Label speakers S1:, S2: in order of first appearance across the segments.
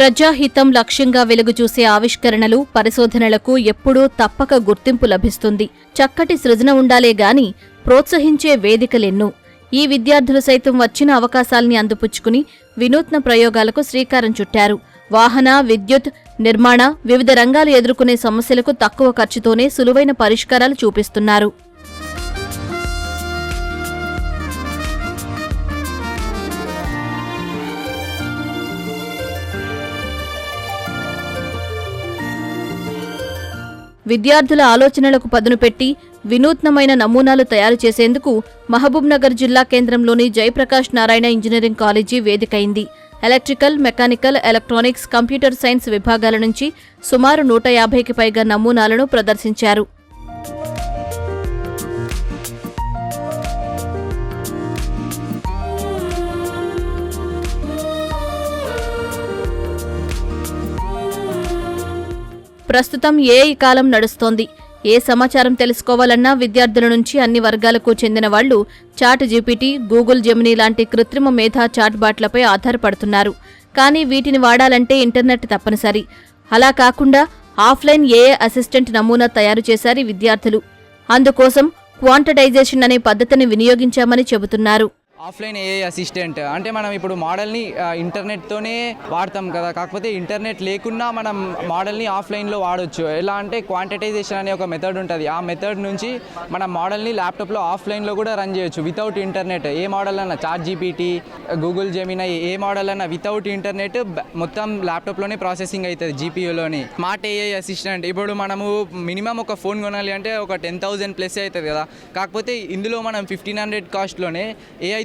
S1: ప్రజాహితం లక్ష్యంగా వెలుగుచూసే ఆవిష్కరణలు పరిశోధనలకు ఎప్పుడూ తప్పక గుర్తింపు లభిస్తుంది. చక్కటి సృజన ఉండాలే గాని ప్రోత్సహించే వేదికలెన్నో. ఈ విద్యార్థులు సైతం వచ్చిన అవకాశాల్ని అందుపుచ్చుకుని వినూత్న ప్రయోగాలకు శ్రీకారం చుట్టారు. వాహన విద్యుత్ నిర్మాణ వివిధ రంగాలు ఎదుర్కొనే సమస్యలకు తక్కువ ఖర్చుతోనే సులువైన పరిష్కారాలు చూపిస్తున్నారు. విద్యార్థుల ఆలోచనలకు పదును పెట్టి వినూత్నమైన నమూనాలు తయారు చేసేందుకు మహబూబ్నగర్ జిల్లా కేంద్రంలోని Jayaprakash Narayan engineering college వేదికైంది. Electrical mechanical electronics computer science విభాగాల నుంచి సుమారు నూట యాభైకి పైగా నమూనాలను ప్రదర్శించారు. ప్రస్తుతం ఏఐ కాలం నడుస్తోంది? ఏ సమాచారం తెలుసుకోవాలన్నా విద్యార్థుల నుంచి అన్ని వర్గాలకు చెందిన వాళ్ళు చాట్ జీపీటీ గూగుల్ జెమినీ లాంటి కృత్రిమ మేధా చాట్ బాట్లపై ఆధారపడుతున్నారు. కానీ వీటిని వాడాలంటే ఇంటర్నెట్ తప్పనిసరి. అలా కాకుండా ఆఫ్లైన్ ఏఏ అసిస్టెంట్ నమూనా తయారు చేశారు విద్యార్థులు. అందుకోసం క్వాంటటైజేషన్ అనే పద్ధతిని వినియోగించామని చెబుతున్నారు.
S2: ఆఫ్లైన్ ఏఐ అసిస్టెంట్ అంటే మనం ఇప్పుడు మోడల్ని ఇంటర్నెట్తోనే వాడతాం కదా. కాకపోతే ఇంటర్నెట్ లేకున్నా మనం మోడల్ని ఆఫ్లైన్లో వాడొచ్చు. ఎలా అంటే క్వాంటిటైజేషన్ అనే ఒక మెథడ్ ఉంటుంది. ఆ మెథడ్ నుంచి మనం మోడల్ని ల్యాప్టాప్లో ఆఫ్లైన్లో కూడా రన్ చేయొచ్చు వితౌట్ ఇంటర్నెట్ ఏ మోడల్ అన్నా చార్ట్ జీపీటీ గూగుల్ జెమినా ఏ మోడల్ అన్నా వితౌట్ ఇంటర్నెట్ మొత్తం ల్యాప్టాప్లోనే ప్రాసెసింగ్ అవుతుంది జీపీయూలోని స్మార్ట్ ఏఐ అసిస్టెంట్ ఇప్పుడు మనము మినిమం ఒక ఫోన్ కొనాలి అంటే ఒక టెన్ థౌజండ్ ప్లస్ అవుతుంది కదా. కాకపోతే ఇందులో మనం ఫిఫ్టీన్ హండ్రెడ్ కాస్ట్లోనే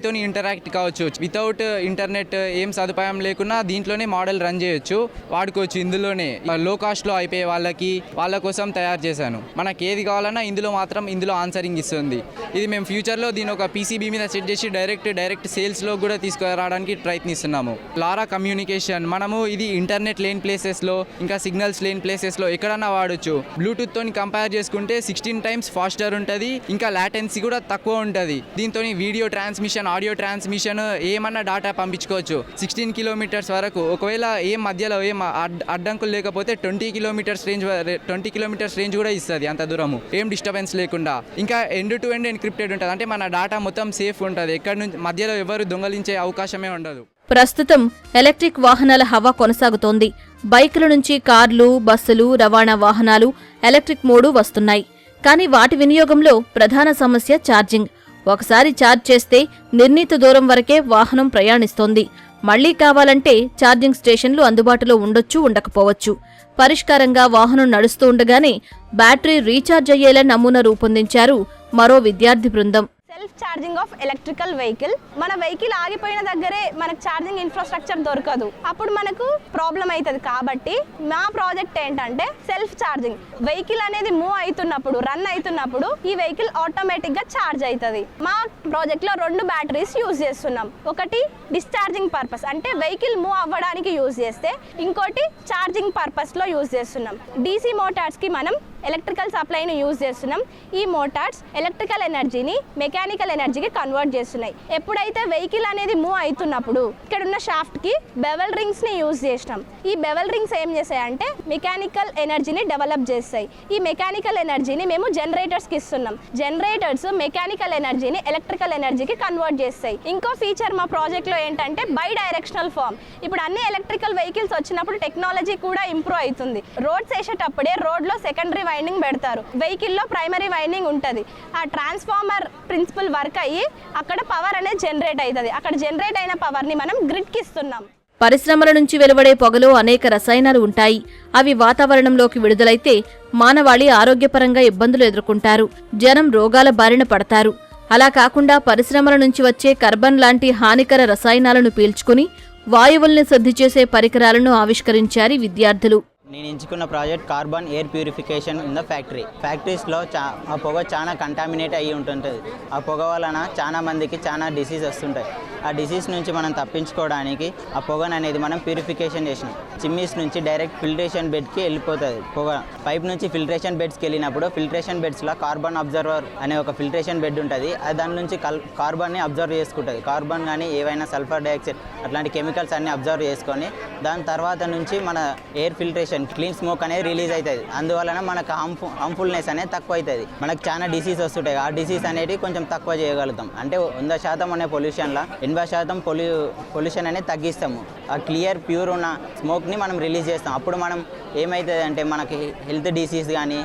S2: ఏఐతోని ఇంటరాక్ట్ కావచ్చు. వితౌట్ ఇంటర్నెట్ uh, uh, ఏం సదుపాయం లేకున్నా దీంట్లోనే మోడల్ రన్ చేయొచ్చు. వాడుకోవచ్చు ఇందులోనే. లో కాస్ట్లో అయిపోయే వాళ్ళకి వాళ్ళ కోసం తయారు చేశాను. మనకి ఏది కావాలన్నా ఇందులో మాత్రం ఇందులో ఆన్సరింగ్ ఇస్తుంది. ఇది మేము ఫ్యూచర్లో దీని ఒక పీసీబీ మీద సెట్ చేసి డైరెక్ట్ డైరెక్ట్ సేల్స్లో కూడా తీసుకురావడానికి ప్రయత్నిస్తున్నాము. లారా కమ్యూనికేషన్ మనము ఇది ఇంటర్నెట్ లేని ప్లేసెస్లో ఇంకా సిగ్నల్స్ లేని ప్లేసెస్లో ఎక్కడన్నా వాడొచ్చు. బ్లూటూత్ తోని కంపేర్ చేసుకుంటే సిక్స్టీన్ టైమ్స్ ఫాస్టర్ ఉంటుంది ఇంకా లాటెన్సీ కూడా తక్కువ ఉంటుంది. దీంతో వీడియో ట్రాన్స్మిషన్ ఆడియో ట్రాన్స్మిషన్ ఏమన్నా డాటా పంపించుకోవచ్చు. సిక్స్టీన్ కిలోమీటర్స్ వరకు. ఒకవేళ ఏం మధ్యలో ఏం అడ్- అడ్డంకులు లేకపోతే twenty kilometres range twenty kilometres range కూడా ఇస్తుంది అంత దూరము. ఏం డిస్టర్బెన్స్ లేకుండా. ఇంకా ఎండ్ టు ఎండ్ ఎన్క్రిప్టెడ్ ఉంటుంది. అంటే మన డాటా మొత్తం సేఫ్ ఉంటుంది. ఎక్కడి నుంచి మధ్యలో ఎవరు దొంగలించే అవకాశమే ఉండదు.
S1: ప్రస్తుతం ఎలక్ట్రిక్ వాహనాల హవా కొనసాగుతోంది. బైకుల నుంచి కార్లు బస్సులు రవాణా వాహనాలు ఎలక్ట్రిక్ మోడు వస్తున్నాయి. కానీ వాటి వినియోగంలో ప్రధాన సమస్య ఛార్జింగ్. ఒకసారి ఛార్జ్ చేస్తే నిర్ణీత దూరం వరకే వాహనం ప్రయాణిస్తోంది. మళ్ళీ కావాలంటే ఛార్జింగ్ స్టేషన్లు అందుబాటులో ఉండొచ్చు ఉండకపోవచ్చు. పరిష్కారంగా వాహనం నడుస్తూ ఉండగానే బ్యాటరీ రీఛార్జ్ అయ్యేలా నమూనా రూపొందించారు మరో విద్యార్థి బృందం.
S3: Self charging of electrical vehicle మన వెహికల్ ఆగిపోయిన దగ్గరే మనకు ఛార్జింగ్ ఇన్ఫ్రాస్ట్రక్చర్ దొరకదు. అప్పుడు మనకు ప్రాబ్లం అవుతుంది కాబట్టి మా ప్రాజెక్ట్ ఏంటంటే సెల్ఫ్ ఛార్జింగ్ వెహికల్ అనేది మూవ్ అవుతున్నప్పుడు రన్ అవుతున్నప్పుడు ఈ వెహికల్ ఆటోమేటిక్గా ఛార్జ్ అవుతుంది మా ప్రాజెక్ట్లో రెండు బ్యాటరీస్ యూజ్ చేస్తున్నాం. ఒకటి డిశ్చార్జింగ్ పర్పస్ అంటే వెహికల్ మూవ్ అవ్వడానికి యూజ్ చేస్తే ఇంకోటి ఛార్జింగ్ పర్పస్లో యూజ్ చేస్తున్నాం. డీసీ మోటార్స్కి మనం ఎలక్ట్రికల్ సప్లైని యూజ్ చేస్తున్నాం. ఈ మోటార్స్ ఎలక్ట్రికల్ ఎనర్జీని మెకానికల్ ఎనర్జీకి కన్వర్ట్ చేస్తున్నాయి. ఎప్పుడైతే వెహికల్ అనేది మూవ్ అవుతున్నప్పుడు ఇక్కడ ఉన్న షాఫ్ట్కి బెవెల్ రింగ్స్ని యూజ్ చేసినాం. ఈ బెవెల్ రింగ్స్ ఏం చేస్తాయంటే మెకానికల్ ఎనర్జీని డెవలప్ చేస్తాయి. ఈ మెకానికల్ ఎనర్జీని మేము జనరేటర్స్కి ఇస్తున్నాం. జనరేటర్స్ మెకానికల్ ఎనర్జీని ఎలక్ట్రికల్ ఎనర్జీకి కన్వర్ట్ చేస్తాయి. ఇంకో ఫీచర్ మా ప్రాజెక్ట్లో ఏంటంటే బై డైరెక్షనల్ ఫార్మ్ ఇప్పుడు అన్ని ఎలక్ట్రికల్ వెహికల్స్ వచ్చినప్పుడు టెక్నాలజీ కూడా ఇంప్రూవ్ అవుతుంది. రోడ్స్ వేసేటప్పుడే రోడ్లో సెకండరీ వైండింగ్ పెడతారు. వెహికల్లో ప్రైమరీ వైండింగ్ ఉంటుంది. ఆ ట్రాన్స్ఫార్మర్ ప్రిన్సిపల్ వర్క్ అయ్యి అక్కడ పవర్ అనేది జనరేట్ అవుతుంది అక్కడ జనరేట్ అయిన పవర్ని మనం గ్రిడ్కి ఇస్తున్నాం.
S1: పరిశ్రమల నుంచి వెలువడే పొగలో అనేక రసాయనాలు ఉంటాయి. అవి వాతావరణంలోకి విడుదలైతే మానవాళి ఆరోగ్యపరంగా ఇబ్బందులు ఎదుర్కొంటారు. జనం రోగాల బారిన పడతారు. అలా కాకుండా పరిశ్రమల నుంచి వచ్చే కార్బన్ లాంటి హానికర రసాయనాలను పీల్చుకుని వాయువుల్ని శుద్ధి చేసే పరికరాలను ఆవిష్కరించారు విద్యార్థులు.
S4: నేను ఎంచుకున్న project carbon air purification in the factory. ఫ్యాక్టరీస్లో చా ఆ పొగ చాలా కంటామినేట్ అయ్యి ఉంటుంటుంది. ఆ పొగ వలన చాలా మందికి చాలా డిసీజ్ వస్తుంటాయి. ఆ డిసీజ్ నుంచి మనం తప్పించుకోవడానికి ఆ పొగను అనేది మనం ప్యూరిఫికేషన్ చేసినాం. చిమ్మీస్ నుంచి డైరెక్ట్ ఫిల్టరేషన్ బెడ్కి వెళ్ళిపోతుంది పొగ. పైప్ నుంచి ఫిల్టరేషన్ బెడ్స్కి వెళ్ళినప్పుడు ఫిల్టరేషన్ బెడ్స్లో కార్బన్ అబ్జర్వర్ అనే ఒక ఫిల్టరేషన్ బెడ్ ఉంటుంది. అది దాని నుంచి కల్ కార్బన్ని అబ్జర్వ్ చేసుకుంటుంది. కార్బన్ కానీ ఏవైనా సల్ఫర్ డైఆక్సైడ్ అట్లాంటి కెమికల్స్ అన్ని అబ్జర్వ్ చేసుకొని దాని తర్వాత నుంచి మన ఎయిర్ ఫిల్టరేషన్ క్లీన్ స్మోక్ అనేది రిలీజ్ అవుతుంది. అందువలన మనకు హార్మ్ఫుల్ హంఫుల్నెస్ అనేది తక్కువ అవుతుంది మనకు చాలా డిసీజ్ వస్తుంటాయి. ఆ డిసీజ్ అనేది కొంచెం తక్కువ చేయగలుగుతాం. అంటే వంద శాతం అనే పొల్యూషన్లో ఎనభై శాతం పొల్యూ పొల్యూషన్ అనేది తగ్గిస్తాము. ఆ క్లియర్ ప్యూర్ ఉన్న స్మోక్ని మనం రిలీజ్ చేస్తాం. అప్పుడు మనం ఏమవుతుంది అంటే మనకి హెల్త్ డిసీజ్ కానీ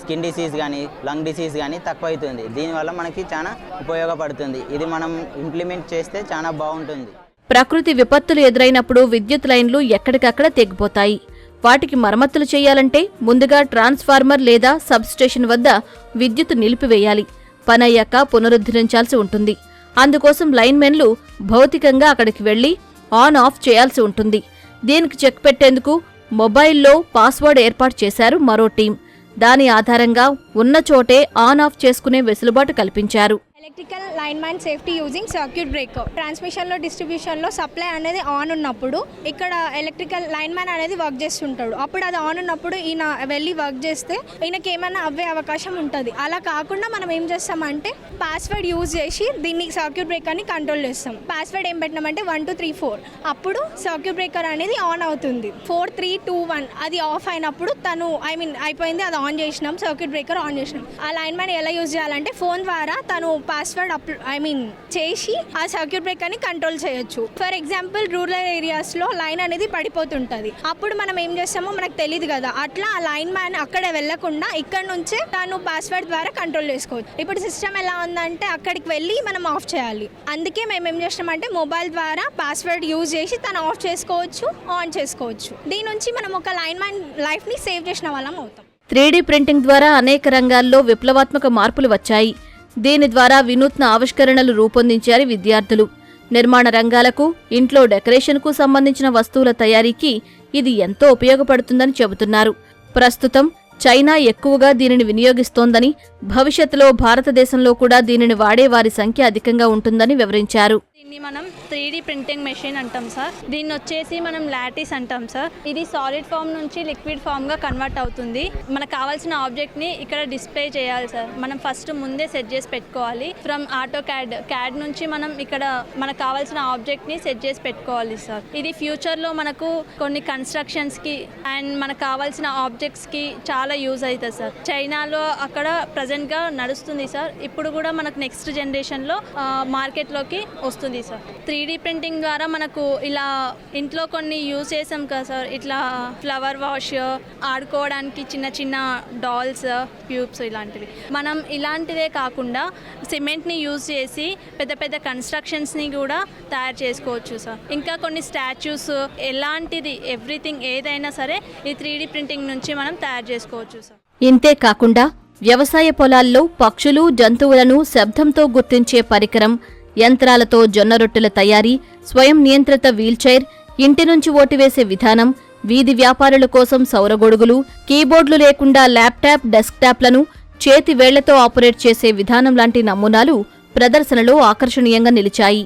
S4: స్కిన్ డిసీజ్ కానీ లంగ్ డిసీజ్ కానీ తక్కువ అవుతుంది దీనివల్ల మనకి చాలా ఉపయోగపడుతుంది. ఇది మనం ఇంప్లిమెంట్ చేస్తే చాలా బాగుంటుంది.
S1: ప్రకృతి విపత్తులు ఎదురైనప్పుడు విద్యుత్ లైన్లు ఎక్కడికక్కడ తెగిపోతాయి. వాటికి మరమ్మతులు చేయాలంటే ముందుగా ట్రాన్స్ఫార్మర్ లేదా సబ్స్టేషన్ వద్ద విద్యుత్ నిలిపివేయాలి. పనయ్యాక పునరుద్ధరించాల్సి ఉంటుంది. అందుకోసం లైన్మెన్లు భౌతికంగా అక్కడికి వెళ్ళి ఆన్ ఆఫ్ చేయాల్సి ఉంటుంది. దీనికి చెక్ పెట్టేందుకు మొబైల్లో పాస్వర్డ్ ఏర్పాటు చేశారు మరో టీం. దాని ఆధారంగా ఉన్న చోటే ఆన్ ఆఫ్ చేసుకునే వెసులుబాటు కల్పించారు.
S5: Electrical line man safety using circuit breaker ట్రాన్స్మిషన్లో డిస్ట్రిబ్యూషన్లో సప్లై అనేది ఆన్ ఉన్నప్పుడు ఇక్కడ ఎలక్ట్రికల్ లైన్ మ్యాన్ అనేది వర్క్ చేస్తుంటాడు. అప్పుడు అది ఆన్ ఉన్నప్పుడు ఈయన వెళ్ళి వర్క్ చేస్తే ఈయనకి ఏమైనా అవ్వే అవకాశం ఉంటుంది. అలా కాకుండా మనం ఏం చేస్తామంటే పాస్వర్డ్ యూజ్ చేసి దీన్ని సర్క్యూట్ బ్రేకర్ని కంట్రోల్ చేస్తాం. పాస్వర్డ్ ఏం పెట్టినామంటే వన్ టూ త్రీ ఫోర్ అప్పుడు సర్క్యూట్ బ్రేకర్ అనేది ఆన్ అవుతుంది. ఫోర్ త్రీ టూ వన్ అది ఆఫ్ అయినప్పుడు తను ఐ మీన్ అయిపోయింది అది ఆన్ చేసినాం. సర్క్యూట్ బ్రేకర్ ఆన్ చేసినాం. ఆ లైన్ మ్యాన్ ఎలా యూజ్ చేయాలంటే ఫోన్ ద్వారా తను పాస్వర్డ్ అప్ ఐ మీన్ చేసి ఆ సర్క్యూట్ బ్రేకర్ని కంట్రోల్ చేయొచ్చు. ఫర్ ఎగ్జాంపుల్ రూరల్ ఏరియాస్లో లైన్ అనేది పడిపోతుంటుంది. అప్పుడు మనం ఏం చేస్తామో మనకు తెలియదు కదా. అట్లా ఆ లైన్ మ్యాన్ అక్కడ వెళ్ళకుండా ఇక్కడ నుంచే తను పాస్వర్డ్ ద్వారా కంట్రోల్ చేసుకోవచ్చు. ఇప్పుడు సిస్టమ్ ఎలా ఉందంటే అక్కడికి వెళ్ళి మనం ఆఫ్ చేయాలి. అందుకే మేము ఏం చేసినామంటే మొబైల్ ద్వారా పాస్వర్డ్ యూజ్ చేసి తను ఆఫ్ చేసుకోవచ్చు ఆన్ చేసుకోవచ్చు. దీని నుంచి మనం ఒక లైన్ మ్యాన్ లైఫ్ని సేవ్ చేసిన వాళ్ళం అవుతాం.
S1: త్రీడీ ప్రింటింగ్ ద్వారా అనేక రంగాల్లో విప్లవాత్మక మార్పులు వచ్చాయి. దీని ద్వారా వినూత్న ఆవిష్కరణలు రూపొందించారు విద్యార్థులు. నిర్మాణ రంగాలకు ఇంట్లో డెకరేషన్కు సంబంధించిన వస్తువుల తయారీకి ఇది ఎంతో ఉపయోగపడుతుందని చెబుతున్నారు. ప్రస్తుతం చైనా ఎక్కువగా దీనిని వినియోగిస్తోందని భవిష్యత్తులో భారతదేశంలో కూడా దీనిని వాడే వారి సంఖ్య అధికంగా ఉంటుందని వివరించారు.
S6: దీన్ని మనం త్రీ ప్రింటింగ్ మెషిన్ అంటాం సార్. దీన్ని వచ్చేసి మనం లాటిస్ అంటాం సార్. ఇది సాలిడ్ ఫామ్ నుంచి లిక్విడ్ ఫామ్గా కన్వర్ట్ అవుతుంది. మనకు కావాల్సిన ఆబ్జెక్ట్ని ఇక్కడ డిస్ప్లే చేయాలి సార్. మనం ఫస్ట్ ముందే సెట్ చేసి పెట్టుకోవాలి. ఫ్రమ్ ఆటో క్యాడ్ క్యాడ్ నుంచి మనం ఇక్కడ మనకు కావాల్సిన ఆబ్జెక్ట్ని సెట్ చేసి పెట్టుకోవాలి సార్. ఇది ఫ్యూచర్లో మనకు కొన్ని కన్స్ట్రక్షన్స్కి అండ్ మనకు కావాల్సిన ఆబ్జెక్ట్స్కి చాలా యూజ్ అవుతుంది సార్. చైనాలో అక్కడ ప్రజెంట్గా నడుస్తుంది సార్. ఇప్పుడు కూడా మనకు నెక్స్ట్ జనరేషన్లో మార్కెట్లోకి వస్తుంది సార్. త్రీ ప్రింటింగ్ ద్వారా మనకు ఇలా ఇంట్లో కొన్ని యూజ్ చేసాం కదా సార్. ఇట్లా ఫ్లవర్ వాష్ ఆడుకోవడానికి చిన్న చిన్న డాల్స్ క్యూబ్స్ ఇలాంటివి. మనం ఇలాంటిదే కాకుండా సిమెంట్ని యూజ్ చేసి పెద్ద పెద్ద కన్స్ట్రక్షన్స్ని కూడా తయారు చేసుకోవచ్చు సార్. ఇంకా కొన్ని స్టాచ్యూస్ ఎలాంటిది ఎవ్రీథింగ్ ఏదైనా సరే ఈ త్రీ ప్రింటింగ్ నుంచి మనం తయారు చేసుకోవచ్చు సార్.
S1: ఇంతే కాకుండా వ్యవసాయ పొలాల్లో పక్షులు జంతువులను శబ్దంతో గుర్తించే పరికరం యంత్రాలతో జొన్న రొట్టెల తయారీ స్వయం నియంత్రిత వీల్చైర్ ఇంటి నుంచి ఓటివేసే విధానం వీధి వ్యాపారుల కోసం సౌరగొడుగులు కీబోర్డులు లేకుండా ల్యాప్టాప్ డెస్క్టాప్లను చేతి వేళ్ళతో ఆపరేట్ చేసే విధానం లాంటి నమూనాలు ప్రదర్శనలో ఆకర్షణీయంగా నిలిచాయి.